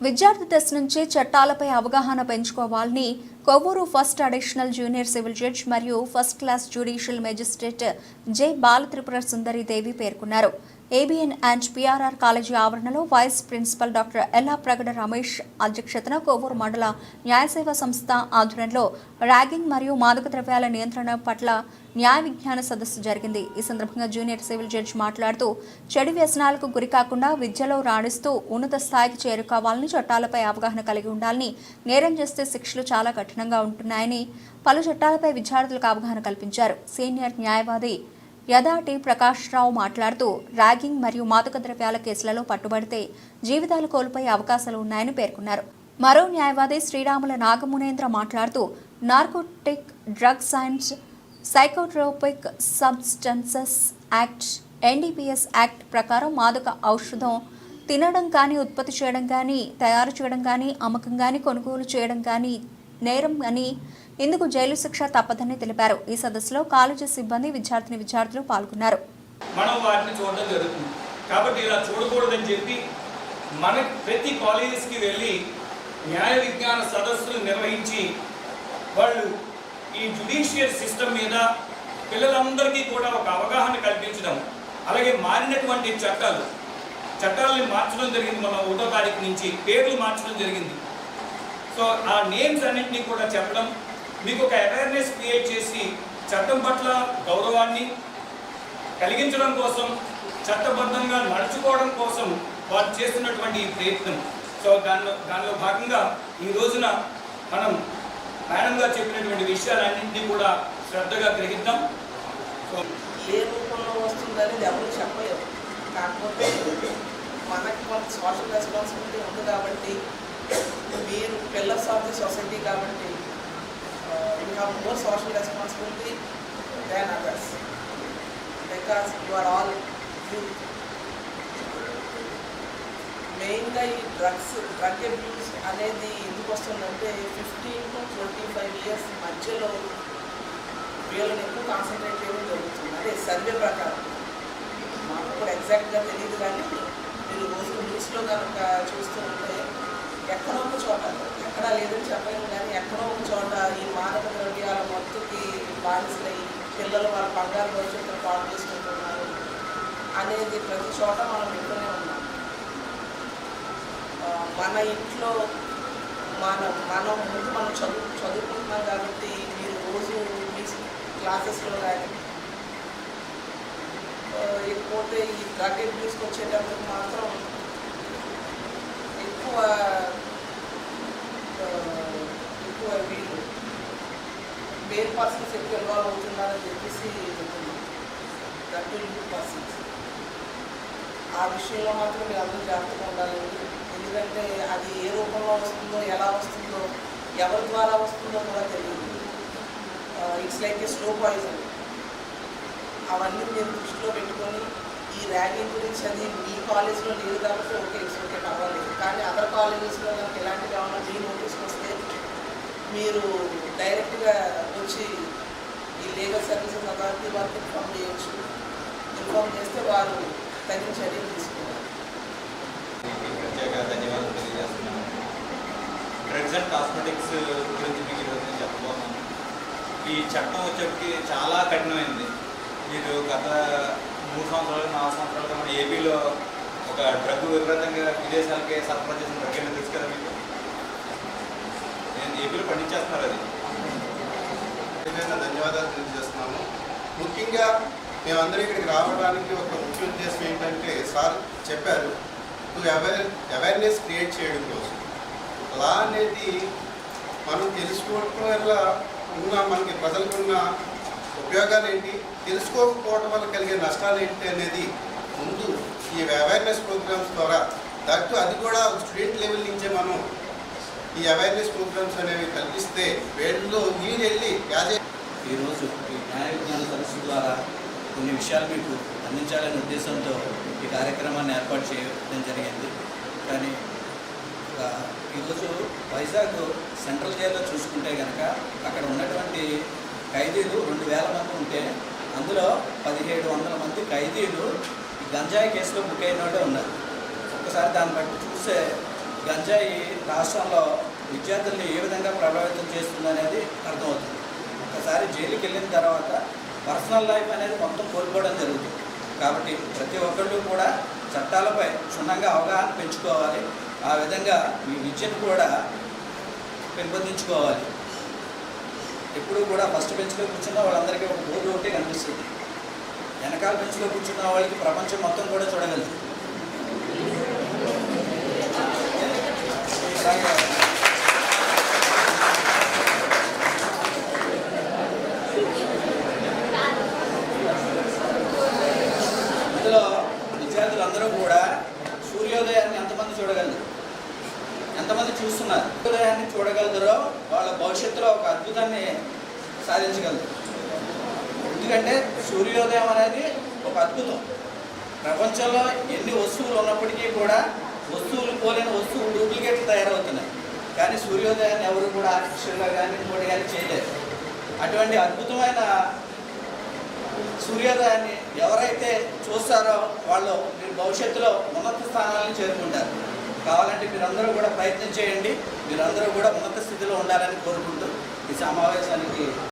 విద్యార్థి దశ నుంచి చట్టాలపై అవగాహన పెంచుకోవాలని Kovvur first additional junior civil judge మరియు first class judicial magistrate J Balatripura Sundari Devi పేర్కొన్నారు. ఏబిఎన్ అండ్ పిఆర్ఆర్ కాలేజీ ఆవరణలో vice principal doctor Ellapragada Ramesh అధ్యక్షతన కోవూరు మండల న్యాయసేవ సంస్థ ఆధ్వర్యంలో ర్యాగింగ్ మరియు మాదక ద్రవ్యాల నియంత్రణ పట్ల న్యాయ విజ్ఞాన సదస్సు జరిగింది. ఈ సందర్భంగా జూనియర్ సివిల్ జడ్జి మాట్లాడుతూ చెడు వ్యసనాలకు గురికాకుండా విద్యలో రాణిస్తూ ఉన్నత స్థాయికి చేరుకోవాలని చట్టాలపై అవగాహన కలిగి ఉండాలని నేరం చేస్తే శిక్షలు చాలా కఠినంగా ఉంటున్నాయని పలు చట్టాలపై విద్యార్థులకు అవగాహన కల్పించారు. సీనియర్ న్యాయవాది యదాటి ప్రకాష్ రావు మాట్లాడుతూ ర్యాగింగ్ మరియు మాదక ద్రవ్యాల కేసులలో పట్టుబడితే జీవితాలు కోల్పోయే అవకాశాలు ఉన్నాయని పేర్కొన్నారు. మరో న్యాయవాది శ్రీరాముల నాగమునేంద్ర మాట్లాడుతూ narcotic drugs science psychotropic substances act NDPS act ప్రకారం మాదక ఔషధం తినడం కానీ ఉత్పత్తి చేయడం కానీ తయారు చేయడం కానీ అమ్మకం కానీ కొనుగోలు చేయడం కానీ నేరం అని ఇందుకు జైలు శిక్ష తప్పదని తెలిపారు. ఈ సదస్సులో కాలేజీ సిబ్బంది విద్యార్థిని విద్యార్థులు పాల్గొన్నారు. మనం వాటిని చూడడం జరుగుతుంది. కాబట్టి ఇలా చూడకూడదని చెప్పి మన ప్రతి కాలేజెస్కి వెళ్ళి న్యాయ విజ్ఞాన సదస్సులు నిర్వహించి వాళ్ళు ఈ జుడిషియల్ సిస్టమ్ మీద పిల్లలందరికీ కూడా ఒక అవగాహన కల్పించడం అలాగే మారినటువంటి చట్టాలు చట్టాలని మార్చడం జరిగింది. మన ఒకటో తారీఖు నుంచి పేర్లు మార్చడం జరిగింది. సో ఆ నేమ్స్ అన్నింటినీ కూడా చెప్పడం మీకు ఒక అవేర్నెస్ క్రియేట్ చేసి చట్టం పట్ల గౌరవాన్ని కలిగించడం కోసం చట్టబద్ధంగా నడుచుకోవడం కోసం వారు చేస్తున్నటువంటి ఈ ప్రయత్నం. సో దానిలో దానిలో భాగంగా ఈ రోజున మనం మేడం గారు చెప్పినటువంటి విషయాలన్నింటినీ కూడా శ్రద్ధగా గ్రహిద్దాం. సో ఏ రూపంలో వస్తుందనేది ఎవరు చెప్పలేరు. కాకపోతే మనకి కొంత సోషల్ రెస్పాన్సిబిలిటీ ఉంది కాబట్టి మీరు పిల్లర్స్ ఆఫ్ ది సొసైటీ కాబట్టి you have more social responsibility than others because you are all youth మెయిన్గా ఈ డ్రగ్స్ డ్రగ్ అబ్యూస్ అనేది ఎందుకు వస్తుందంటే fifteen to twenty five years మధ్యలో వీళ్ళని ఎక్కువ కాన్సన్ట్రేట్ చేయడం జరుగుతుంది. అదే సర్వే ప్రకారం. మాకు కూడా ఎగ్జాక్ట్గా తెలియదు కానీ మీరు రోజు న్యూస్లో కనుక చూస్తూ ఉంటే ఎక్కడో ఒక చోట ఎక్కడా లేదని చెప్పలేము కానీ ఎక్కడో ఒక చోట ఈ మాదక ద్రవ్యాల మత్తుకి బానిసలై పిల్లలు వాళ్ళ బంగారు భవిష్యత్తును పాడు చేసుకుంటున్నారు అనేది ప్రతి చోట మనం వింటూనే ఉన్నాం. మన ఇంట్లో మన మనం ముందు మనం చదువు చదువుకుంటున్నాం కాబట్టి మీరు రోజు మీ క్లాసెస్లో కానీ లేకపోతే ఈ డ్రగ్ అబ్యూస్కి వచ్చేటప్పుడు మాత్రం ఎక్కువ ఆ, ఎక్కువ వీళ్ళు మేల్ పర్సన్స్ ఎక్కువ ఇన్వాల్వ్ అవుతున్నారని చెప్పేసి దట్ యూత్ పర్సన్స్ ఆ విషయంలో మాత్రం మీరు అందరూ జాగ్రత్తగా ఉండాలి. ఎందుకంటే అది ఏ రూపంలో వస్తుందో ఎలా వస్తుందో ఎవరి ద్వారా వస్తుందో కూడా తెలియదు. It's like a slow poison అవన్నీ మీరు దృష్టిలో పెట్టుకొని ఈ ర్యాగింగ్ గురించి అది మీ కాలేజ్లో లేదు కాబట్టి ఓకే ఇట్స్ ఓకే పర్వాలేదు. కానీ అదర్ కాలేజెస్లో కనుక ఎలాంటి ఏమన్నా మీ నోటీస్కి వస్తే మీరు డైరెక్ట్గా వచ్చి ఈ లీగల్ సర్వీసెస్ అథారిటీ వారికి ఇన్ఫామ్ చేయొచ్చు. ఇన్ఫామ్ చేస్తే వారు తగిన చర్యలు తీసుకున్నారు మీకు ప్రత్యేక ధన్యవాదాలు తెలియజేస్తున్నాను. డ్రగ్స్ అండ్ కాస్మెటిక్స్ గురించి మీకు ఈరోజు చెప్పబోతున్నాను. ఈ చట్టం వచ్చేటికి చాలా కఠినమైంది. మీరు గత మూడు సంవత్సరాలు నాలుగు సంవత్సరాలుగా మన ఏపీలో ఒక డ్రగ్ విపరీతంగా విదేశాలకే సరఫరా చేసిన డ్రగ్ ఏమైనా తెలుసు కదా మీకు? ఏపీలో పండించేస్తున్నారు అది. ఏదైనా ధన్యవాదాలు తెలియజేస్తున్నాము. ముఖ్యంగా మేమందరం ఇక్కడికి రావడానికి ఒక ముఖ్య ఉద్దేశం ఏంటంటే సార్ చెప్పారు అవేర్ అవేర్నెస్ క్రియేట్ చేయడం కోసం. లా అనేది మనం తెలుసుకోవటం వల్ల ఉన్న మనకి ప్రజలకు ఉన్న ఉపయోగాలు ఏంటి తెలుసుకోకపోవడం వల్ల కలిగే నష్టాలు ఏంటి అనేది ముందు ఈ అవేర్నెస్ ప్రోగ్రామ్స్ ద్వారా. దాంట్లో అది కూడా స్టూడెంట్ లెవెల్ నుంచే మనం ఈ అవేర్నెస్ ప్రోగ్రామ్స్ అనేవి కల్పిస్తే వీళ్ళు మీరు వెళ్ళి ఈరోజు ఈ న్యాయ విజ్ఞాన సదస్సు ద్వారా కొన్ని విషయాలు మీకు అందించాలనే ఉద్దేశంతో ఈ కార్యక్రమాన్ని ఏర్పాటు చేయడం జరిగింది. కానీ ఈరోజు వైజాగ్ సెంట్రల్ జైల్లో చూసుకుంటే కనుక అక్కడ ఉన్నటువంటి ఖైదీలు రెండు వేల మంది ఉంటే అందులో పదిహేడు వందల మంది ఖైదీలు ఈ గంజాయి కేసులో బుక్ అయిన వాళ్ళే ఉన్నారు. ఒక్కసారి దాన్ని బట్టి చూస్తే గంజాయి రాష్ట్రంలో విద్యార్థుల్ని ఏ విధంగా ప్రభావితం చేస్తుంది అనేది అర్థమవుతుంది. ఒకసారి జైలుకి వెళ్ళిన తర్వాత పర్సనల్ లైఫ్ అనేది మొత్తం కోల్పోవడం జరుగుతుంది. కాబట్టి ప్రతి ఒక్కళ్ళు కూడా చట్టాలపై క్షుణ్ణంగా అవగాహన పెంచుకోవాలి. ఆ విధంగా మీ విద్యను కూడా పెంపొందించుకోవాలి. ఎప్పుడు కూడా ఫస్ట్ బెంచ్లో కూర్చున్న వాళ్ళందరికీ ఒక బోర్డు ఒకటి కనిపిస్తుంది. వెనకాల బెంచ్లో కూర్చున్న వాళ్ళకి ప్రపంచం మొత్తం కూడా చూడగలుగుతుంది ఇందులో విద్యార్థులందరూ కూడా సూర్యోదయాన్ని ఎంతమంది చూడగలరు? ఎంతమంది చూస్తున్నారు? సూర్యోదయాన్ని చూడగలరో వాళ్ళ భవిష్యత్తులో ఒక అద్భుతాన్ని సాధించగలరు. ఎందుకంటే సూర్యోదయం అనేది ఒక అద్భుతం. ప్రపంచంలో ఎన్ని వస్తువులు ఉన్నప్పటికీ కూడా వస్తువులు పోలేని కానీ సూర్యోదయాన్ని ఎవరు కూడా ఆర్టిఫిషియల్గా కానీ ఇంకోటి కానీ చేయలేరు అటువంటి అద్భుతమైన సూర్యోదయాన్ని ఎవరైతే చూస్తారో వాళ్ళు మీరు భవిష్యత్తులో ఉన్నత స్థానాలను చేరుకుంటారు. కావాలంటే మీరందరూ కూడా ప్రయత్నం చేయండి. మీరందరూ కూడా ఉన్నత స్థితిలో ఉండాలని కోరుకుంటూ ఈ సమావేశానికి